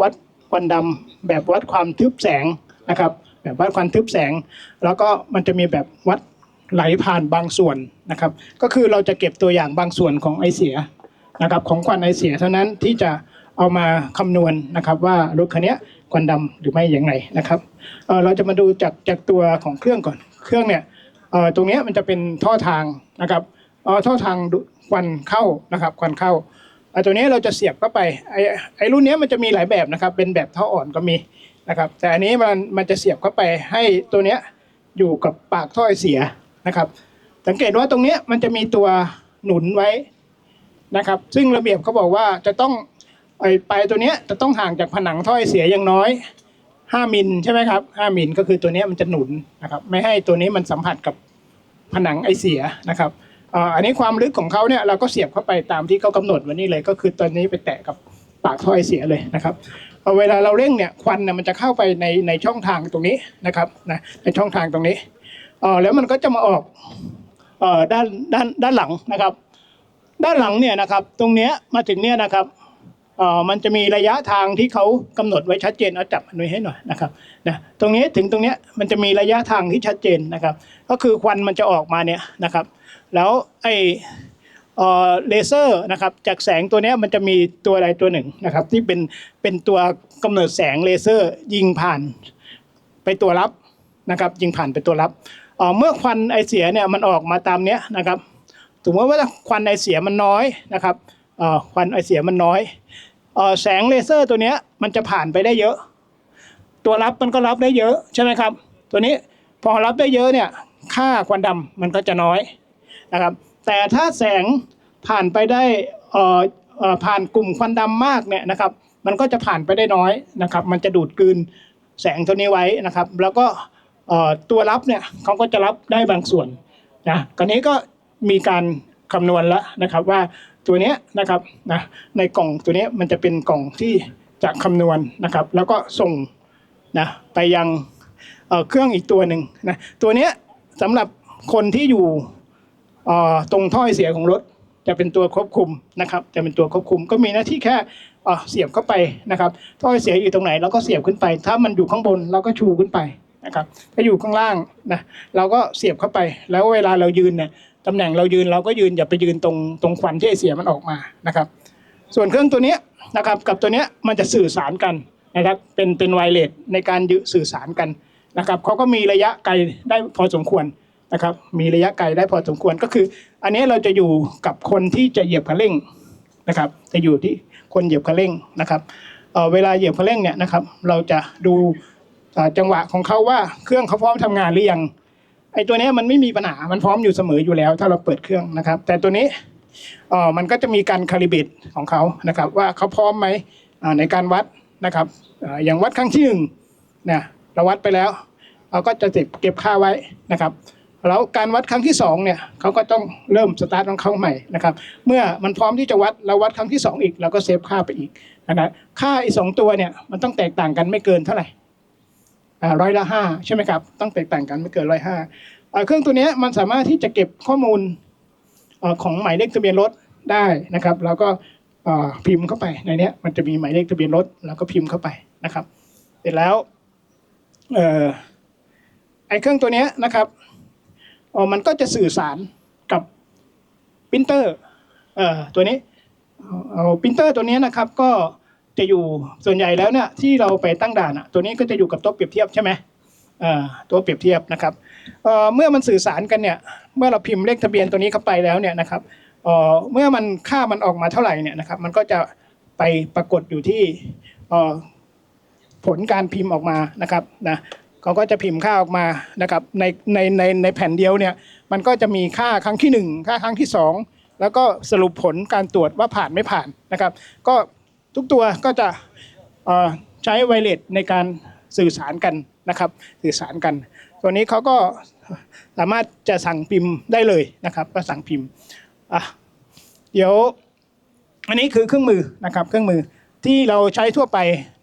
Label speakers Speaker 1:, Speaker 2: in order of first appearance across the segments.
Speaker 1: วัดควันดำแบบวัดความทึบแสงนะครับ แบบวัดความทึบแสง แล้วก็มันจะมีแบบวัดไหลผ่านบางส่วนนะครับ ก็คือเราจะเก็บตัวอย่างบางส่วนของไอเสียนะครับ ของควันไอเสียเท่านั้นที่จะเอามาคำนวณนะครับว่ารถคันนี้ควันดำหรือไม่อย่างไรนะครับเเราจะมาดูจากจากตัวของเครื่องก่อน เครื่องเนี่ยตรงนี้มันจะเป็นท่อทางนะครับอ่อท่อทางควันเข้านะครับควันเข้า อะตัวนี้เราจะเสียบเข้าไปไอ้ไอ้รุ่นนี้มันจะมีหลายแบบนะครับ เป็นแบบท่ออ่อนก็มีนะครับ แต่อันนี้มันมันจะเสียบเข้าไปให้ตัวเนี้ยอยู่กับปากท่อไอเสียนะครับ สังเกตว่าตรงเนี้ยมันจะมีตัวหนุนไว้นะครับ ซึ่งระเบียบเขาบอกว่าจะต้องไอ้ปลายตัวเนี้ยจะต้องห่างจากผนังท่อไอเสียอย่างน้อย5มิลใช่ไหมครับ5มิลก็คือตัวนี้มันจะหนุนนะครับ ไม่ให้ตัวนี้มันสัมผัสกับผนังไอเสียนะครับ อันนี้ความลึกของเขาเนี่ยเราก็เสียบเข้าไปตามที่เขากำหนดไว้นี่เลย ก็คือตอนนี้ไปแตะกับปากท่อไอเสียเลยนะครับเวลาเราเร่งเนี่ยควันเนี่ยมันจะเข้าไปในในช่องทางตรงนี้นะครับนะในช่องทางตรงนี้เออแล้วมันก็จะมาออกเออด้านด้านด้านหลังนะครับ ด้านหลังเนี่ยนะครับ ตรงเนี้ยมาถึงเนี่ยนะครับเออมันจะมีระยะทางที่เขากำหนดไว้ชัดเจนเอาจับอันนี้ให้หน่อยนะครับนะตรงนี้ถึงตรงเนี้ยมันจะมีระยะทางที่ชัดเจนนะครับ ก็คือควันมันจะออกมาเนี่ยนะครับ แล้วไอเอ่อเลเซอร์นะครับจากแสงตัวนี้มันจะมีตัวอะไรตัวหนึ่งนะครับที่เป็นเป็นตัวกำเนิดแสงเลเซอร์ยิงผ่านไปตัวรับนะครับยิงผ่านไปตัวรับเมื่อควันไอเสียเนี่ยมันออกมาตามเนี้ยนะครับสมมติว่าควันไอเสียมันน้อยนะครับควันไอเสียมันน้อยแสงเลเซอร์ตัวเนี้ยมันจะผ่านไปได้เยอะ ตัวรับมันก็รับได้เยอะใช่ไหมครับตัวนี้พอรับได้เยอะเนี่ยค่าควันดำมันก็จะน้อย นะครับ แต่ถ้าแสงผ่านไปได้เอ่อเอ่อผ่านกลุ่มควันดำมากเนี่ยนะครับ มันก็จะผ่านไปได้น้อยนะครับ มันจะดูดกลืนแสงตัวนี้ไว้นะครับ แล้วก็เอ่อตัวรับเนี่ยเขาก็จะรับได้บางส่วนนะกราวนี้ก็มีการคำนวณแล้วนะครับว่าตัวเนี้ยนะครับนะในกล่องตัวเนี้ยมันจะเป็นกล่องที่จะคำนวณนะครับ แล้วก็ส่งนะไปยังเครื่องอีกตัวหนึ่งนะตัวเนี้ยสำหรับคนที่อยู่ ตรงท่อไอเสียของรถจะเป็นตัวควบคุมนะครับจะเป็นตัวควบคุมก็มีหน้าที่แค่เสียบเข้าไปนะครับท่อไอเสียอยู่ตรงไหนเราก็เสียบขึ้นไป ถ้ามันอยู่ข้างบนเราก็ชูขึ้นไปนะครับถ้าอยู่ข้างล่างนะเราก็เสียบเข้าไป แล้วเวลาเรายืนเนี่ยตำแหน่งเรายืนเราก็ยืนอย่าไปยืนตรงตรงควันที่ไอเสียมันออกมานะครับ ส่วนเครื่องตัวนี้นะครับกับตัวนี้มันจะสื่อสารกันนะครับเป็นเป็นไวเลสในการยืสื่อสารกันนะครับเขาก็มีระยะไกลได้พอสมควร นะครับ มีระยะไกลได้พอสมควรก็คือ อันนี้เราจะอยู่กับคนที่จะเหยียบคันเร่งนะครับ จะอยู่ที่คนเหยียบคันเร่งนะครับเเวลาเหยียบคันเร่งเนี่ยนะครับ เราจะดูจังหวะของเขาว่าเครื่องเขาพร้อมทำงานหรือยังไอ้ตัวนี้มันไม่มีปัญหา มันพร้อมอยู่เสมออยู่แล้ว ถ้าเราเปิดเครื่องนะครับ แต่ตัวนี้มันก็จะมีการคาลิเบตของเขานะครับ ว่าเขาพร้อมไหมในการวัดนะครับอย่างวัดครั้งที่หนึ่งเนี่ยเราวัดไปแล้ว เราก็จะเก็บเก็บค่าไว้นะครับ แล้วการวัดครั้งที่สองเนี่ยเขาก็ต้องเริ่มสตาร์ทของเขาใหม่นะครับเมื่อมันพร้อมที่จะวัดเราวัดครั้งที่สองอีกเราก็เซฟค่าไปอีกนะครับค่าอีกสองตัวเนี่ยมันต้องแตกต่างกันไม่เกินเท่าไหร่ร้อยละห้าใช่ไหมครับต้องแตกต่างกันไม่เกินร้อยห้าเครื่องตัวนี้มันสามารถที่จะเก็บข้อมูลของหมายเลขทะเบียนรถได้นะครับแล้วก็พิมพ์เข้าไปในนี้มันจะมีหมายเลขทะเบียนรถแล้วก็พิมพ์เข้าไปนะครับ เสร็จแล้วเอ่อไอ้เครื่องตัวนี้นะครับ ออมันก็จะสื่อสารกับปรินเตอร์เอ่อตัวนี้เอาปรินเตอร์ตัวนี้นะครับก็จะอยู่ส่วนใหญ่แล้วเนี่ยที่เราไปตั้งด่านอะตัวนี้ก็จะอยู่กับโต๊ะเปรียบเทียบใช่ไหมตัวเปรียบเทียบนะครับเมื่อมันสื่อสารกันเนี่ยเมื่อเราพิมพ์เลขทะเบียนตัวนี้เข้าไปแล้วเนี่ยนะครับเมื่อมันค่ามันออกมาเท่าไหร่เนี่ยนะครับมันก็จะไปปรากฏอยู่ที่ผลการพิมพ์ออกมานะครับนะ เขาก็จะพิมพ์ค่าออกมานะครับในในในในแผ่นเดียวเนี่ยมันก็จะมีค่าครั้งที่หนึ่งค่าครั้งที่สองแล้วก็สรุปผลการตรวจว่าผ่านไม่ผ่านนะครับ ก็ทุกตัวก็จะใช้ไวเลสในการสื่อสารกันนะครับ สื่อสารกัน ตัวนี้เขาก็สามารถจะสั่งพิมพ์ได้เลยนะครับก็สั่งพิมพ์อะเดี๋ยวอันนี้คือเครื่องมือนะครับเครื่องมือที่เราใช้ทั่วไป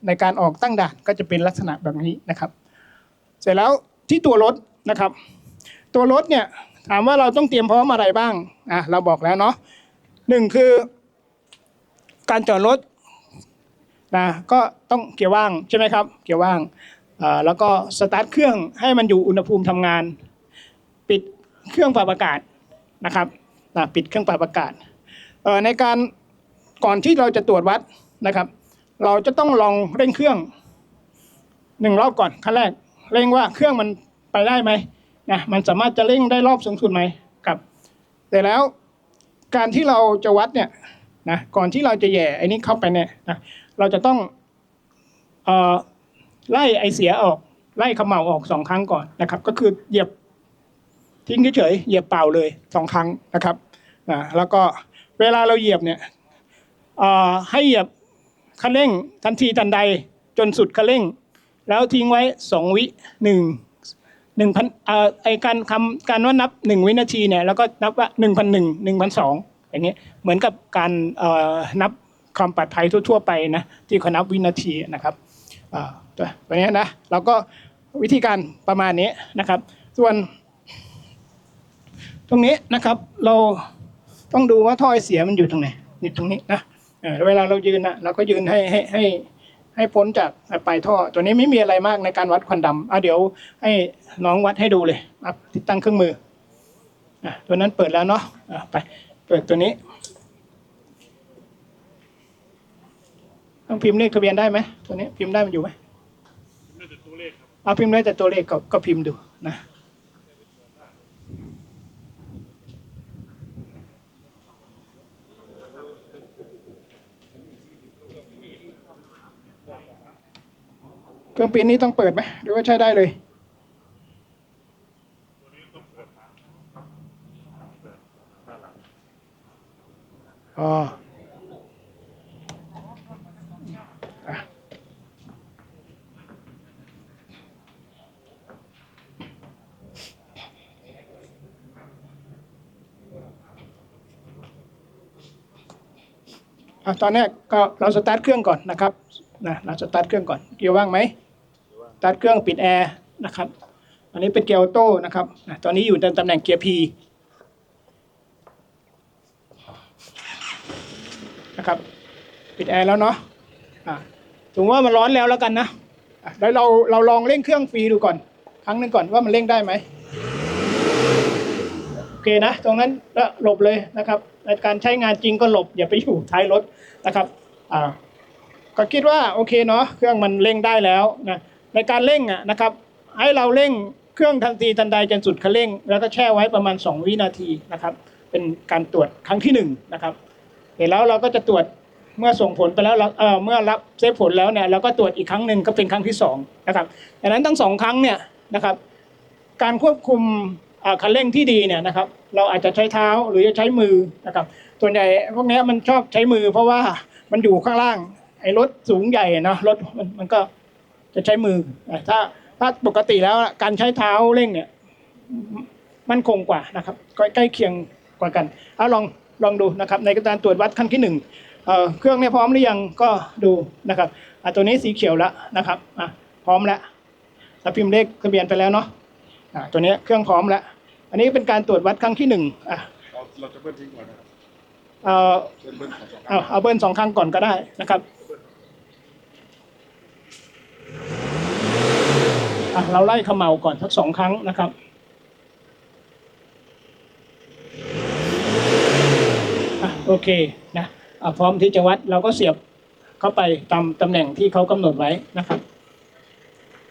Speaker 1: ในการออกตั้งด่านก็จะเป็นลักษณะแบบนี้นะครับ เสร็จแล้วที่ตัวรถนะครับ ตัวรถเนี่ยถามว่าเราต้องเตรียมพร้อมอะไรบ้างอะเราบอกแล้วเนาะหนึ่งคือ การจอดรถนะก็ต้องเกียร์ว่างใช่ไหมครับ เกียร์ว่างอ่าแล้วก็สตาร์ทเครื่องให้มันอยู่อุณหภูมิทำงาน ปิดเครื่องปรับอากาศนะครับนะปิดเครื่องปรับอากาศเอ่อในการก่อนที่เราจะตรวจวัดนะครับ เราจะต้องลองเร่งเครื่องหนึ่งรอบก่อนขั้นแรก เร่งว่าเครื่องมันไปได้ไหมนะมันสามารถจะเร่งได้รอบสูงสุดไหมครับ แต่แล้วการที่เราจะวัดเนี่ยนะก่อนที่เราจะแย่ไอ้นี้เข้าไปเนี่ยนะเราจะต้องเอ่อไล่ไอเสียออก ไล่ขมเหลาออกสองครั้งก่อนนะครับ ก็คือเหยียบทิ้งเฉยเหยียบเปล่าเลยสองครั้งนะครับอ่าแล้วก็เวลาเราเหยียบเนี่ยให้เหยียบคันเร่งทันทีทันใดจนสุดคันเร่ง แล้วทิ้งไว้สองวิหนึ่งหนึ่งพันเอ่อไอการคำการว่านับหนึ่งวินาทีเนี่ยแล้วก็นับว่าหนึ่งพันหนึ่งหนึ่งพันสองอย่างเงี้ยเหมือนกับการเอ่อนับความปลอดภัยทั่ว ๆ ไปนะที่เขานับวินาทีนะครับอ่าตัวนี้นะเราก็วิธีการประมาณนี้นะครับ ส่วน ตรงนี้นะครับ เราต้องดูว่าท่อไอเสียมันอยู่ตรงไหนอยู่ตรงนี้นะเออเวลาเรายืนนะเราก็ยืนให้ให้ให้ ให้พ้นจากปลายท่อ ตัวนี้ไม่มีอะไรมากในการวัดควันดำอะเดี๋ยวให้น้องวัดให้ดูเลยอะติดตั้งเครื่องมืออะตัวนั้นเปิดแล้วเนาะอะไปเปิดตัวนี้ ต้องพิมพ์เลขทะเบียนได้ไหมตัวนี้พิมพ์ได้มันอยู่ไหมเอาพิมพ์ได้แต่ตัวเลขก็ก็พิมพ์ดูนะ เครื่องปิ้นนี้ต้องเปิดไหมหรือว่าใช้ได้เลย อ๋อตอนนี้ก็เราสตาร์ทเครื่องก่อนนะครับ นะเราสตาร์ทเครื่องก่อน เกียร์ว่างไหมตาร์ทเครื่องปิดแอร์นะครับ อันนี้เป็นเกียร์ออโต้นะครับตอนนี้อยู่ในตำแหน่งเกียร์ P นะครับ ปิดแอร์แล้วเนาะถึงว่ามันร้อนแล้วแล้วกันนะอะแล้วเราเราลองเร่งเครื่องฟรีดูก่อน ครั้งหนึ่งก่อนว่ามันเร่งได้ไหมโอเคนะ ตรงนั้นก็หลบเลยนะครับในการใช้งานจริงก็หลบอย่าไปอยู่ท้ายรถนะครับ อ่า ก็คิดว่าโอเคเนาะเครื่องมันเร่งได้แล้วนะในการเร่งอะนะครับให้เราเร่งเครื่องทันทีทันใดจนสุดคันเร่ง แล้วก็แช่ไว้ประมาณ 2 วินาทีนะครับ เป็นการตรวจครั้งที่1นะครับเสร็จแล้วเราก็จะตรวจเมื่อส่งผลไปแล้วเราเออเมื่อรับเซฟผลแล้วเนี่ยเราก็ตรวจอีกครั้งหนึ่งก็เป็นครั้งที่2นะครับดังนั้นทั้งสองครั้งเนี่ยนะครับ การควบคุมคันเร่งที่ดีเนี่ยนะครับ เราอาจจะใช้เท้าหรือจะใช้มือนะครับ ส่วนใหญ่พวกนี้มันชอบใช้มือเพราะว่ามันอยู่ข้างล่าง ไอ้รถสูงใหญ่เนาะรถมันมันก็จะใช้มืออะถ้าถ้าปกติแล้วการใช้เท้าเร่งเนี่ย มันคงกว่านะครับก็ใกล้เคียงกว่ากันเอาลองลองดูนะครับ ในการตรวจวัดครั้งที่หนึ่งเอ่อเครื่องเนี่ยพร้อมหรือยังก็ดูนะครับอะตัวนี้สีเขียวแล้วนะครับอะพร้อมแล้วเราพิมพ์เลขทะเบียนไปแล้วเนาะอะตัวนี้เครื่องพร้อมแล้ว อันนี้เป็นการตรวจวัดครั้งที่หนึ่งอะ
Speaker 2: เราเราจะเบิ้ลทิ้งก่อนนะครับ
Speaker 1: เอ่อ
Speaker 2: เบิ้ลเบิ้ลขอสองครั้
Speaker 1: เอา
Speaker 2: ง
Speaker 1: เอาเบิ้ลสองครั้งก่อนก็ได้นะครับ อะเราไล่เขมเหลาก่อนสักสองครั้งนะครับ อะโอเคนะอะพร้อมที่จะวัดเราก็เสียบเข้าไปตามตำแหน่งที่เขากำหนดไว้นะครับ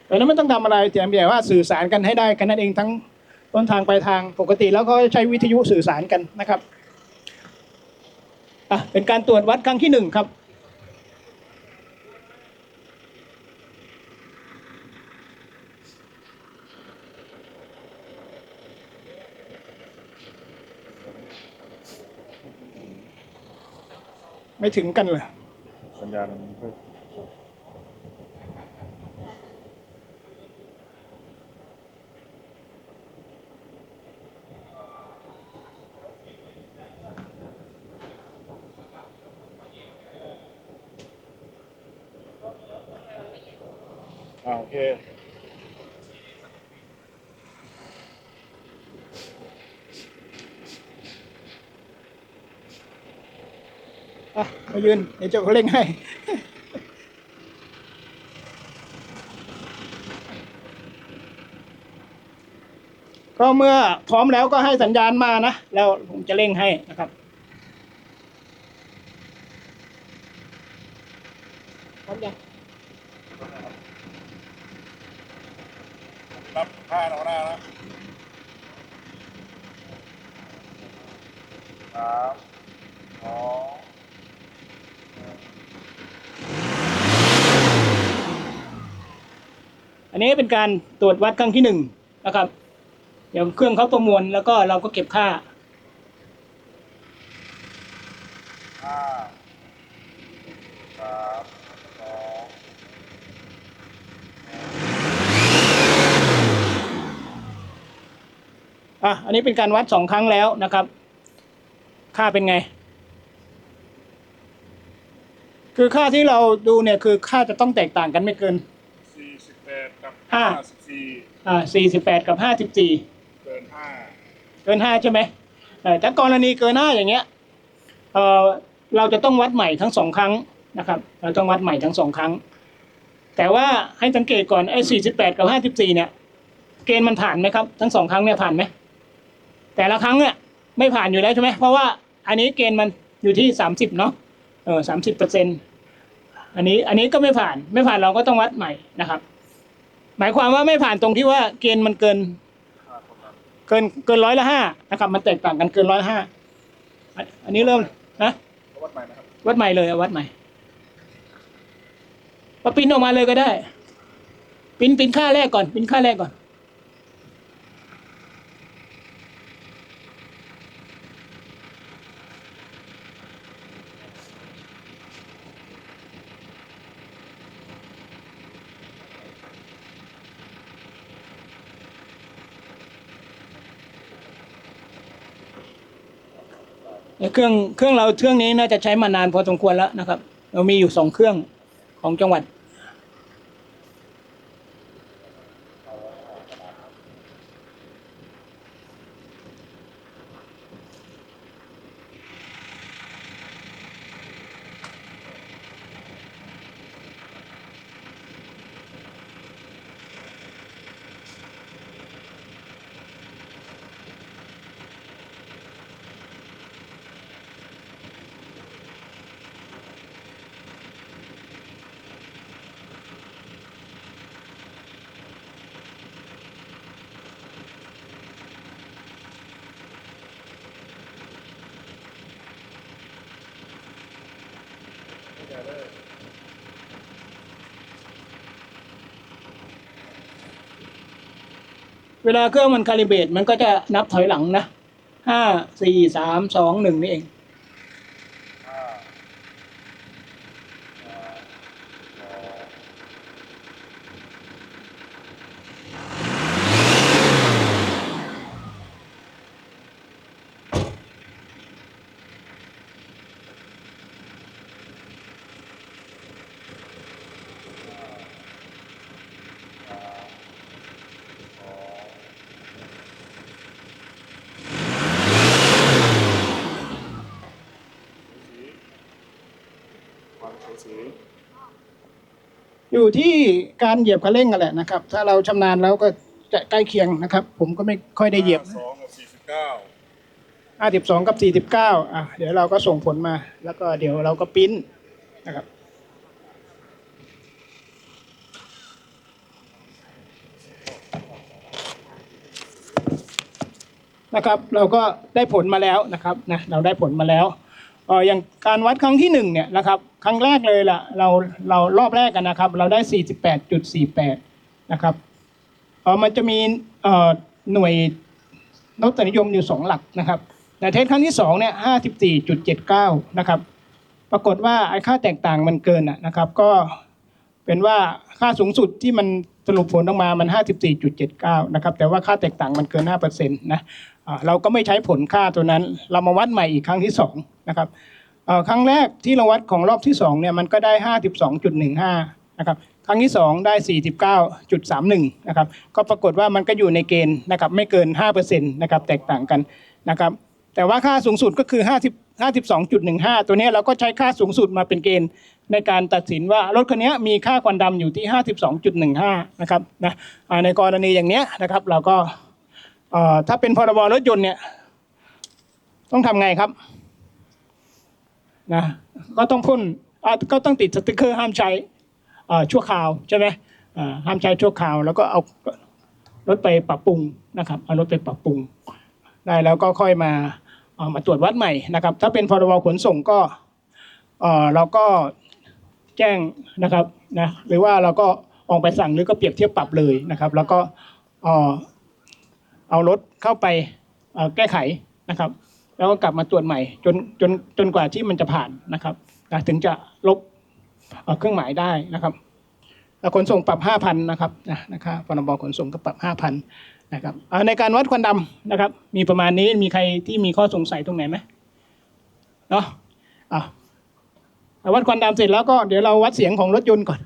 Speaker 1: แต่นั้นไม่ต้องทำอะไรแต่เพียงว่าสื่อสารกันให้ได้กันนั่นเองทั้งต้นทางปลายทางปกติแล้วเขาใช้วิทยุสื่อสารกันนะครับอะเป็นการตรวจวัดครั้งที่หนึ่งครับ ไม่ถึงกันเลย
Speaker 2: สัญญาณมันค่อย
Speaker 1: ไปมายืนเดี๋ยวเจ้าเขาเล่งให้ก็เมื่อพร้อมแล้วก็ให้สัญญาณมานะ แล้วผมจะเร่งให้นะครับ พร้อมยัง
Speaker 2: รับผ้าเราได้แล้วสามสอง
Speaker 1: นนี้เป็นการตรวจวัดครั้งที่หนึ่งนะครับ เดี๋ยวเครื่องเขาประมวลแล้วก็เราก็เก็บค่า
Speaker 2: อะ
Speaker 1: อันนี้เป็นการวัดสองครั้งแล้วนะครับ ค่าเป็นไง คือค่าที่เราดูเนี่ยคือค่าจะต้องแตกต่างกันไม่เกิน
Speaker 2: ดกับ
Speaker 1: ห้า
Speaker 2: ห้าสิบสี่
Speaker 1: อ่าสี่สิบแปดกับห้าสิบสี่
Speaker 2: เกินห้า
Speaker 1: เกินห้าใช่ไหมเออถ้ากรณีเกินห้าอย่างเงี้ยเออเราจะต้องวัดใหม่ทั้งสองครั้งนะครับ เราต้องวัดใหม่ทั้งสองครั้ง แต่ว่าให้สังเกตก่อนไอ้สี่สิบแปดกับห้าสิบสี่เนี่ย เกณฑ์มันผ่านไหมครับ ทั้งสองครั้งเนี่ยผ่านไหมแต่ละครั้งเนี่ยไม่ผ่านอยู่แล้วใช่ไหมเพราะว่าอันนี้เกณฑ์มันอยู่ที่สามสิบเนาะเออสามสิบเปอร์เซ็นอันนี้อันนี้ก็ไม่ผ่านไม่ผ่านเราก็ต้องวัดใหม่นะครับ หมายความว่าไม่ผ่านตรงที่ว่าเกณฑ์มันเกิน เกินเกินร้อยละห้านะครับ มันแตกต่างกันเกินร้อยห้าอันนี้เริ่มนะ
Speaker 2: วัดใหม่นะครับ
Speaker 1: วัดใหม่เลยวัดใหม่ปะปริ้นออกมาเลยก็ได้ปริ้นปริ้นค่าแรกก่อนปริ้นค่าแรกก่อน เครื่องเครื่องเราเครื่องนี้น่าจะใช้มานานพอสมควรแล้วนะครับ เรามีอยู่สองเครื่องของจังหวัด เวลาเครื่องมันคาลิเบรตมันก็จะนับถอยหลังนะห้าสี่สามสองหนึ่งนี่เอง
Speaker 2: ห้าสามสอง สีความสูสี
Speaker 1: อยู่ที่การเหยียบคันเร่งกันแหละนะครับ ถ้าเราชำนาญแล้วก็จะใกล้เคียงนะครับ ผมก็ไม่ค่อยได้เหยียบ
Speaker 2: สองกับสี่สิบเก้า
Speaker 1: ห้าสิบสองกับสี่สิบเก้าอะ เดี๋ยวเราก็ส่งผลมา แล้วก็เดี๋ยวเราก็ปริ้นนะครับ นะครับ เราก็ได้ผลมาแล้วนะครับนะ เราได้ผลมาแล้วเอออย่างการวัดครั้งที่หนึ่งเนี่ยนะครับครั้งแรกเลยล่ะเราเรารอบแรกกันนะครับ เราได้สี่สิบแปดจุดสี่แปดนะครับเออมันจะมีเอ่อหน่วยนกตนิยมอยู่สองหลักนะครับแต่เทสครั้งที่สองเนี่ยห้าสิบสี่จุดเจ็ดเก้านะครับ ปรากฏว่าไอ้ค่าแตกต่างมันเกินอะนะครับ ก็เป็นว่าค่าสูงสุดที่มันสรุปผลออกมามันห้าสิบสี่จุดเจ็ดเก้านะครับ แต่ว่าค่าแตกต่างมันเกินห้าเปอร์เซ็นต์นะ เราก็ไม่ใช้ผลค่าตัวนั้น เรามาวัดใหม่อีกครั้งที่สองนะครับครั้งแรกที่เราวัดของรอบที่สองเนี่ยมันก็ได้ห้าสิบสองจุดหนึ่งห้านะครับครั้งที่สองได้สี่สิบเก้าจุดสามหนึ่งนะครับก็ปรากฏว่ามันก็อยู่ในเกณฑ์นะครับไม่เกินห้าเปอร์เซ็นต์นะครับแตกต่างกันนะครับแต่ว่าค่าสูงสุดก็คือ 50 52.15 ตัวนี้เราก็ใช้ค่าสูงสุดมาเป็นเกณฑ์ในการตัดสินว่ารถคันนี้มีค่าควันดำอยู่ที่ 52.15 นะครับนะในกรณีอย่างเนี้ยนะครับเราก็ เอ่อถ้าเป็นพรบรถยนต์เนี่ย ต้องทำไงครับนะก็ต้องพ่นก็ต้องติดสติกเกอร์ห้ามใช้ชั่วคราวใช่ไหมห้ามใช้ชั่วคราว แล้วก็เอารถไปปรับปรุงนะครับเอารถไปปรับปรุง ได้แล้วก็ค่อยมาเอามาตรวจวัดใหม่นะครับ ถ้าเป็นพรบขนส่งก็เอ่อเราก็แจ้งนะครับนะหรือว่าเราก็ออกไปสั่งหรือก็เปรียบเทียบปรับเลยนะครับ แล้วก็ เอารถเข้าไปแก้ไขนะครับ แล้วก็กลับมาตรวจใหม่จนจนจนกว่าที่มันจะผ่านนะครับถึงจะลบเครื่องหมายได้นะครับแล้วขนส่งปรับห้าพันนะครับนะนะครับพรบขนส่งก็ปรับห้าพันนะครับในการวัดควันดำนะครับ มีประมาณนี้มีใครที่มีข้อสงสัยตรงไหนไหมเนาะอะเอาวัดควันดำเสร็จแล้วก็เดี๋ยวเราวัดเสียงของรถยนต์ก่อน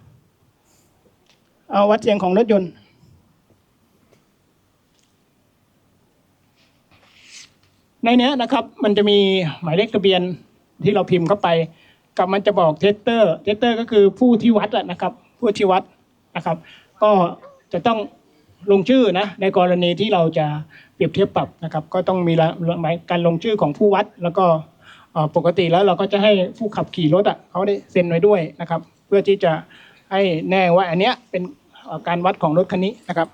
Speaker 1: เอาวัดเสียงของรถยนต์ ในเนี้ยนะครับ มันจะมีหมายเลขทะเบียนที่เราพิมพ์เข้าไป กับมันจะบอกเทสเตอร์เทสเตอร์ก็คือผู้ที่วัดอะนะครับ ผู้ที่วัดนะครับ ก็จะต้องลงชื่อนะในกรณีที่เราจะเปรียบเทียบปรับนะครับ ก็ต้องมีหมายการลงชื่อของผู้วัด แล้วก็ปกติแล้วเราก็จะให้ผู้ขับขี่รถอะเขาได้เซ็นไว้ด้วยนะครับ เพื่อที่จะให้แน่ว่าอันเนี้ยเป็นการวัดของรถคันนี้นะครับ